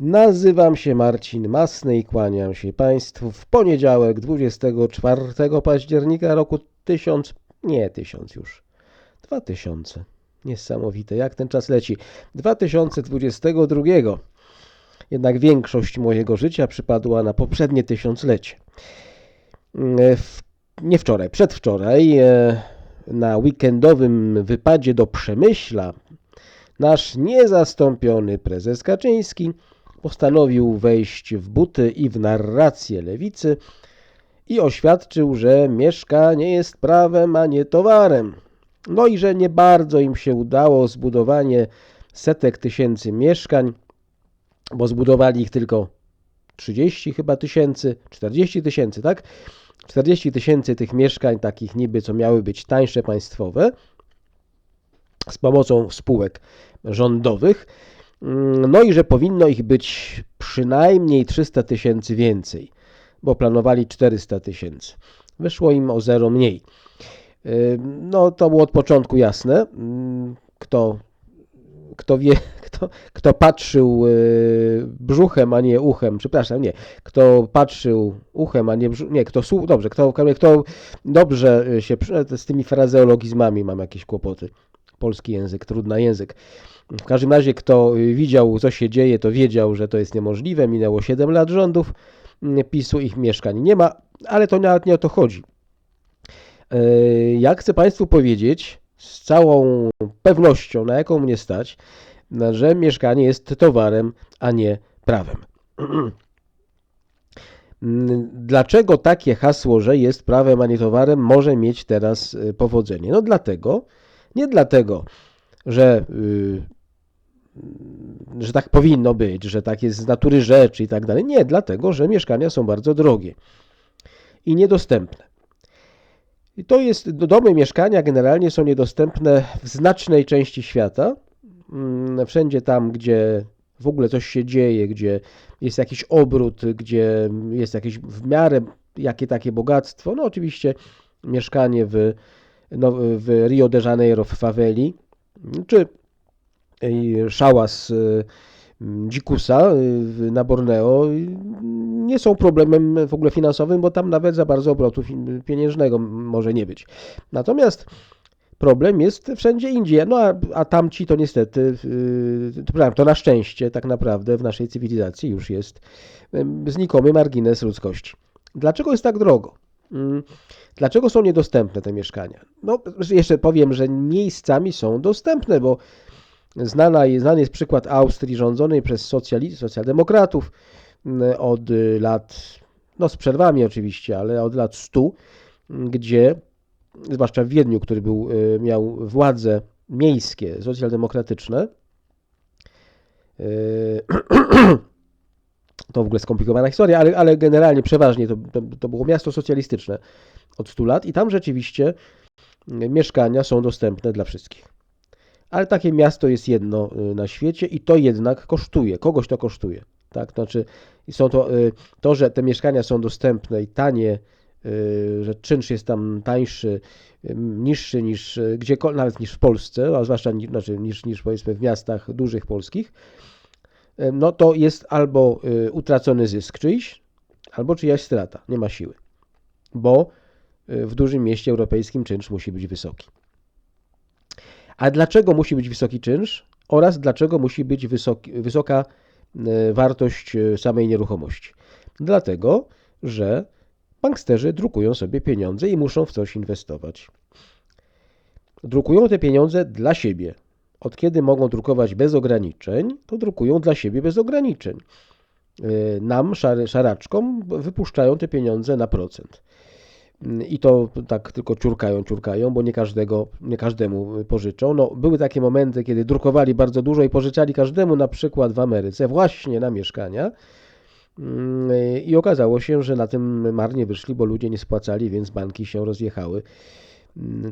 Nazywam się Marcin Masny i kłaniam się Państwu w poniedziałek 24 października roku 1000, nie 1000 już, 2000. Niesamowite, jak ten czas leci. 2022. Jednak większość mojego życia przypadła na poprzednie tysiąclecie. E, W, nie wczoraj, przedwczoraj, e, na weekendowym wypadzie do Przemyśla, nasz niezastąpiony prezes Kaczyński postanowił wejść w buty i w narrację lewicy i oświadczył, że mieszkanie jest prawem, a nie towarem. No i że nie bardzo im się udało zbudowanie setek tysięcy mieszkań, bo zbudowali ich tylko 30 chyba tysięcy, 40 tysięcy, tak? 40 tysięcy tych mieszkań, takich niby, co miały być tańsze państwowe, z pomocą spółek rządowych. Mm, No i że powinno ich być przynajmniej 300 tysięcy więcej, bo planowali 400 tysięcy. Wyszło im o zero mniej. No to było od początku jasne. Mm, Kto, kto wie, kto, kto patrzył yy, brzuchem, a nie uchem, przepraszam, nie, kto patrzył uchem, a nie brzuchem, nie, kto słu- dobrze, kto, kto dobrze się, z tymi frazeologizmami mam jakieś kłopoty. Polski język, trudny język. W każdym razie, kto widział, co się dzieje, to wiedział, że to jest niemożliwe. Minęło 7 lat rządów mm, PiSu, ich mieszkań nie ma, ale to nawet nie o to chodzi. Yy, Ja chcę Państwu powiedzieć z całą pewnością, na jaką mnie stać, że mieszkanie jest towarem, a nie prawem. Dlaczego takie hasło, że jest prawem, a nie towarem, może mieć teraz y, powodzenie? No dlatego, nie dlatego, że, y, że tak powinno być, że tak jest z natury rzeczy i tak dalej. Nie, dlatego, że mieszkania są bardzo drogie i niedostępne. I to jest, domy mieszkania generalnie są niedostępne w znacznej części świata. Mm, Wszędzie tam, gdzie w ogóle coś się dzieje, gdzie jest jakiś obrót, gdzie jest jakieś w miarę jakie takie bogactwo. No oczywiście mieszkanie w, no, w Rio de Janeiro w faweli, czy y, szałas y, dzikusa w- na Borneo nie są problemem w ogóle finansowym, bo tam nawet za bardzo obrotu pieniężnego może nie być. Natomiast problem jest wszędzie indziej. No a, a tamci to niestety, to, to na szczęście tak naprawdę w naszej cywilizacji już jest znikomy margines ludzkości. Dlaczego jest tak drogo? Mm, Dlaczego są niedostępne te mieszkania? No, jeszcze powiem, że miejscami są dostępne, bo znana, znany jest przykład Austrii rządzonej przez socjali, socjaldemokratów mm, od y, lat, no z przerwami oczywiście, ale od lat 100, mm, gdzie zwłaszcza w Wiedniu, który był, y, miał władze miejskie, socjaldemokratyczne. To w ogóle skomplikowana historia, ale, ale generalnie przeważnie to, to, to było miasto socjalistyczne od 100 lat i tam rzeczywiście y, mieszkania są dostępne dla wszystkich. Ale takie miasto jest jedno y, na świecie i to jednak kosztuje, kogoś to kosztuje. Tak? To znaczy, są to, y, to, że te mieszkania są dostępne i tanie, y, że czynsz jest tam tańszy, niższy niż gdziekolwiek, nawet niż w Polsce, a zwłaszcza znaczy, niż, niż powiedzmy w miastach dużych polskich, no to jest albo y, utracony zysk czyjś, albo czyjaś strata, nie ma siły. Bo y, w dużym mieście europejskim czynsz musi być wysoki. A dlaczego musi być wysoki czynsz oraz dlaczego musi być wysoki, wysoka y, wartość samej nieruchomości? Dlatego, że banksterzy drukują sobie pieniądze i muszą w coś inwestować. Drukują te pieniądze dla siebie. Od kiedy mogą drukować bez ograniczeń, to drukują dla siebie bez ograniczeń. Y, Nam, szary, szaraczkom, wypuszczają te pieniądze na procent. Mm, I to tak tylko ciurkają, ciurkają, bo nie każdego, nie każdemu pożyczą. No, były takie momenty, kiedy drukowali bardzo dużo i pożyczali każdemu, na przykład w Ameryce, właśnie na mieszkania. Mm, I okazało się, że na tym marnie wyszli, bo ludzie nie spłacali, więc banki się rozjechały.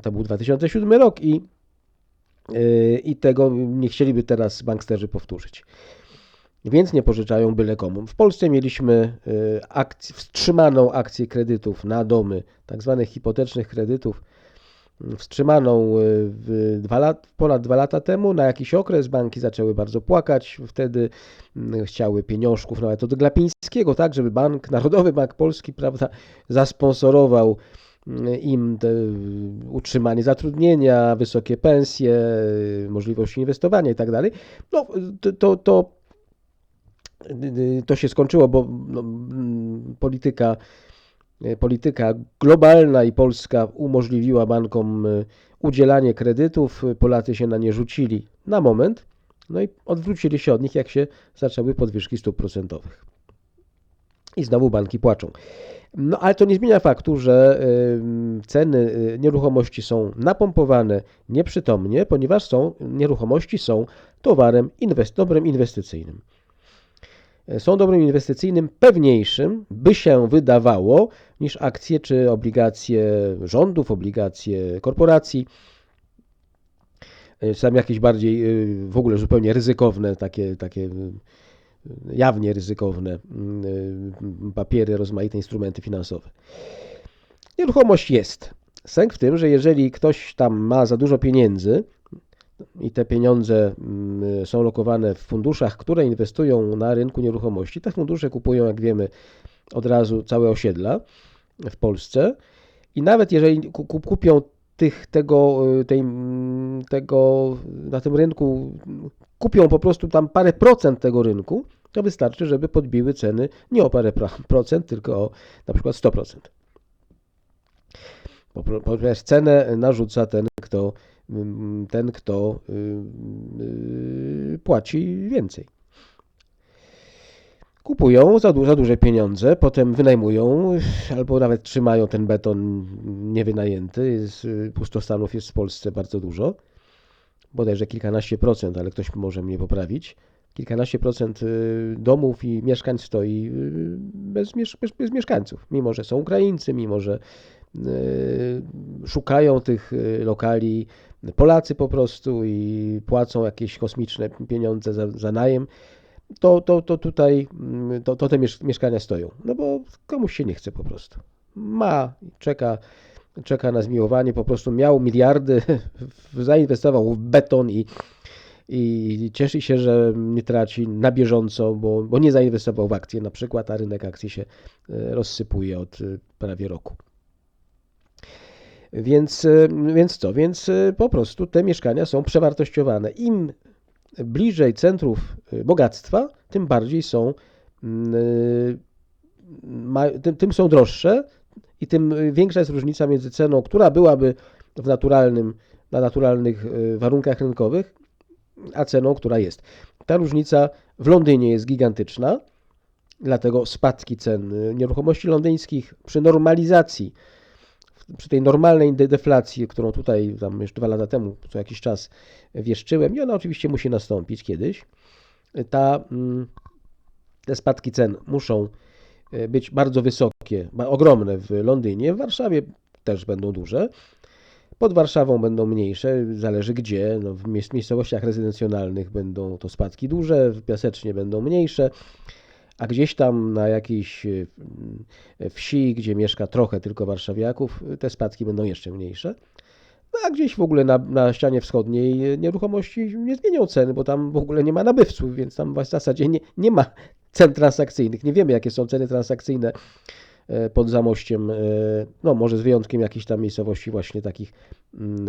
To był 2007 rok i, i tego nie chcieliby teraz banksterzy powtórzyć. Więc nie pożyczają byle komu. W Polsce mieliśmy yy, akc- wstrzymaną akcję kredytów na domy, tak zwanych hipotecznych kredytów wstrzymaną y, dwa lat, ponad dwa lata temu na jakiś okres. Banki zaczęły bardzo płakać. Wtedy mm, chciały pieniążków nawet od Glapińskiego, tak, żeby bank, Narodowy Bank Polski, prawda, zasponsorował mm, im utrzymanie zatrudnienia, wysokie pensje, możliwość inwestowania i tak. No, to, to, to, to się skończyło, bo no, polityka polityka globalna i polska umożliwiła bankom e, udzielanie kredytów. Polacy się na nie rzucili na moment, no i odwrócili się od nich, jak się zaczęły podwyżki stóp procentowych. I znowu banki płaczą. No ale to nie zmienia faktu, że ceny nieruchomości są napompowane nieprzytomnie, ponieważ są, nieruchomości są towarem inwest dobrem inwestycyjnym są dobrem inwestycyjnym pewniejszym, by się wydawało, niż akcje czy obligacje rządów, obligacje korporacji. Są jakieś bardziej y, w ogóle zupełnie ryzykowne, takie, takie y, jawnie ryzykowne y, papiery, rozmaite instrumenty finansowe. Nieruchomość jest. Sęk w tym, że jeżeli ktoś tam ma za dużo pieniędzy, i te pieniądze mm, są lokowane w funduszach, które inwestują na rynku nieruchomości. Te fundusze kupują, jak wiemy, od razu całe osiedla w Polsce i nawet jeżeli kupią tych, tego, tej, mm, tego na tym rynku, kupią po prostu tam parę procent tego rynku, to wystarczy, żeby podbiły ceny nie o parę procent, tylko o na przykład 100%. Ponieważ cenę narzuca ten, kto ten, kto y, y, płaci więcej. Kupują za, za duże pieniądze, potem wynajmują albo nawet trzymają ten beton niewynajęty. Jest, y, pustostanów jest w Polsce bardzo dużo, bodajże kilkanaście procent, ale ktoś może mnie poprawić. Kilkanaście procent domów i mieszkań stoi bez, bez, bez mieszkańców, mimo że są Ukraińcy, mimo że szukają tych lokali Polacy po prostu i płacą jakieś kosmiczne pieniądze za, za najem, to, to, to tutaj mm, to, to te mieszkania stoją. No bo komuś się nie chce po prostu. Ma, czeka, czeka na zmiłowanie, po prostu miał miliardy, zainwestował w beton i, i cieszy się, że nie traci na bieżąco, bo, bo nie zainwestował w akcje na przykład, a rynek akcji się e, rozsypuje od e, prawie roku. Więc, e, więc co? Więc po prostu te mieszkania są przewartościowane. Im bliżej centrów bogactwa, tym bardziej są, mm, tym, tym są droższe i tym większa jest różnica między ceną, która byłaby w naturalnym, na naturalnych warunkach rynkowych, a ceną, która jest. Ta różnica w Londynie jest gigantyczna, dlatego spadki cen nieruchomości londyńskich przy normalizacji przy tej normalnej deflacji, którą tutaj tam już dwa lata temu, co jakiś czas wieszczyłem, i ona oczywiście musi nastąpić kiedyś, ta, mm, te spadki cen muszą być bardzo wysokie, ogromne w Londynie, w Warszawie też będą duże. Pod Warszawą będą mniejsze, zależy gdzie. No, w miejscowościach rezydencjonalnych będą to spadki duże, w Piasecznie będą mniejsze a gdzieś tam na jakiejś e, wsi, gdzie mieszka trochę tylko warszawiaków, te spadki będą jeszcze mniejsze. No a gdzieś w ogóle na, na ścianie wschodniej nieruchomości nie zmienią ceny, bo tam w ogóle nie ma nabywców, więc tam w zasadzie nie, nie ma cen transakcyjnych. Nie wiemy, jakie są ceny transakcyjne e, pod Zamościem, e, no może z wyjątkiem jakichś tam miejscowości właśnie takich mm,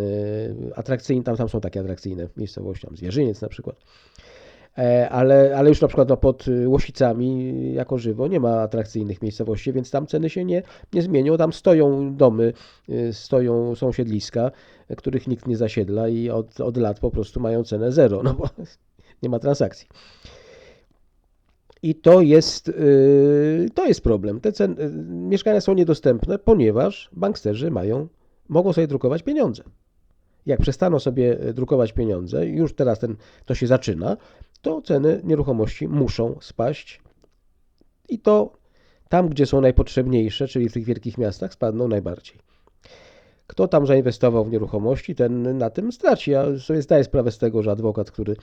atrakcyjnych, tam, tam są takie atrakcyjne miejscowości, tam Zwierzyniec na przykład. E, ale, ale już na przykład no, pod Łosicami jako żywo nie ma atrakcyjnych miejscowości, więc tam ceny się nie, nie zmienią. Tam stoją domy, stoją sąsiedliska, których nikt nie zasiedla i od, od lat po prostu mają cenę zero, no bo nie ma transakcji. I to jest, y, to jest problem. Te ceny, mieszkania są niedostępne, ponieważ banksterzy mają, mogą sobie drukować pieniądze. Jak przestaną sobie drukować pieniądze, już teraz ten, to się zaczyna, to ceny nieruchomości muszą spaść i to tam, gdzie są najpotrzebniejsze, czyli w tych wielkich miastach, spadną najbardziej. Kto tam zainwestował w nieruchomości, ten na tym straci. Ja sobie zdaję sprawę z tego, że adwokat, który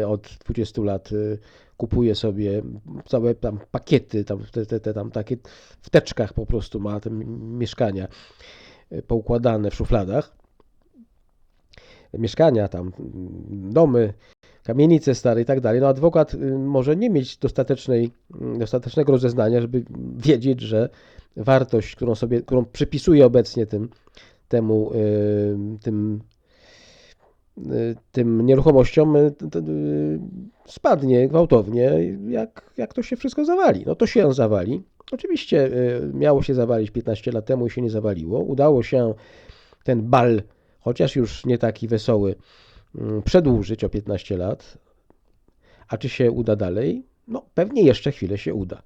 e, od 20 lat e, kupuje sobie całe tam pakiety, tam, te, te, te tam takie w teczkach po prostu ma te mieszkania e, poukładane w szufladach. Mieszkania tam, domy, kamienice stare i tak dalej. No adwokat y, może nie mieć dostatecznej, dostatecznego rozeznania, żeby wiedzieć, że wartość, którą sobie, którą przypisuje obecnie tym, temu, y, tym, y, tym nieruchomościom y, spadnie gwałtownie, jak, jak to się wszystko zawali. No to się zawali. Oczywiście miało się zawalić 15 lat temu i się nie zawaliło. Udało się ten bal, chociaż już nie taki wesoły, przedłużyć o 15 lat. A czy się uda dalej? No pewnie jeszcze chwilę się uda.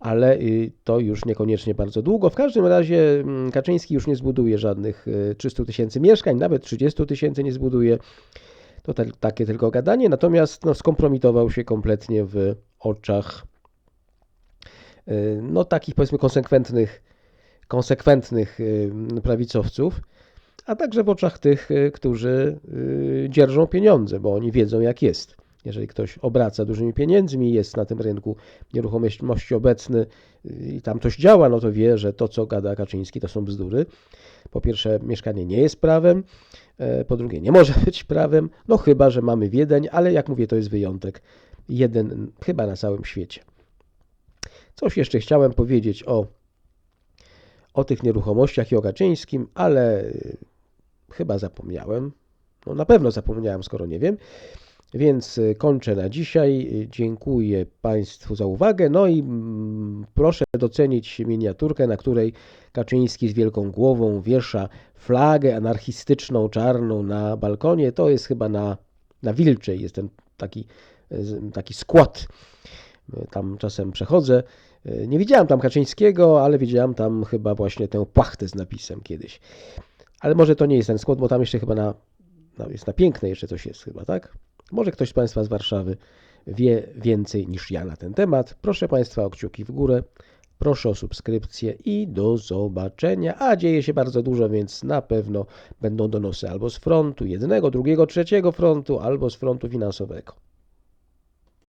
Ale y, to już niekoniecznie bardzo długo. W każdym razie mm, Kaczyński już nie zbuduje żadnych y, 300 tysięcy mieszkań, nawet 30 tysięcy nie zbuduje. To te, takie tylko gadanie. Natomiast no, skompromitował się kompletnie w oczach y, no, takich powiedzmy konsekwentnych, konsekwentnych y, prawicowców, a także w oczach tych, y, którzy y, dzierżą pieniądze, bo oni wiedzą jak jest. Jeżeli ktoś obraca dużymi pieniędzmi, jest na tym rynku nieruchomości obecny y, i tam coś działa, no to wie, że to, co gada Kaczyński, to są bzdury. Po pierwsze, mieszkanie nie jest prawem, e, po drugie, nie może być prawem, no chyba, że mamy Wiedeń, ale jak mówię, to jest wyjątek. Jeden chyba na całym świecie. Coś jeszcze chciałem powiedzieć o, o tych nieruchomościach i o Kaczyńskim, ale y, chyba zapomniałem. No na pewno zapomniałem, skoro nie wiem. Więc y, kończę na dzisiaj. Y, Dziękuję Państwu za uwagę. No i mm, proszę docenić miniaturkę, na której Kaczyński z wielką głową wiesza flagę anarchistyczną, czarną na balkonie. To jest chyba na, na Wilczej. Jest ten taki, y, taki skład. Tam czasem przechodzę. Nie widziałem tam Kaczyńskiego, ale widziałem tam chyba właśnie tę płachtę z napisem kiedyś. Ale może to nie jest ten skład, bo tam jeszcze chyba na, jest na piękne jeszcze coś jest chyba, tak? Może ktoś z Państwa z Warszawy wie więcej niż ja na ten temat. Proszę Państwa o kciuki w górę, proszę o subskrypcję i do zobaczenia. A dzieje się bardzo dużo, więc na pewno będą donosy albo z frontu jednego, drugiego, trzeciego frontu, albo z frontu finansowego.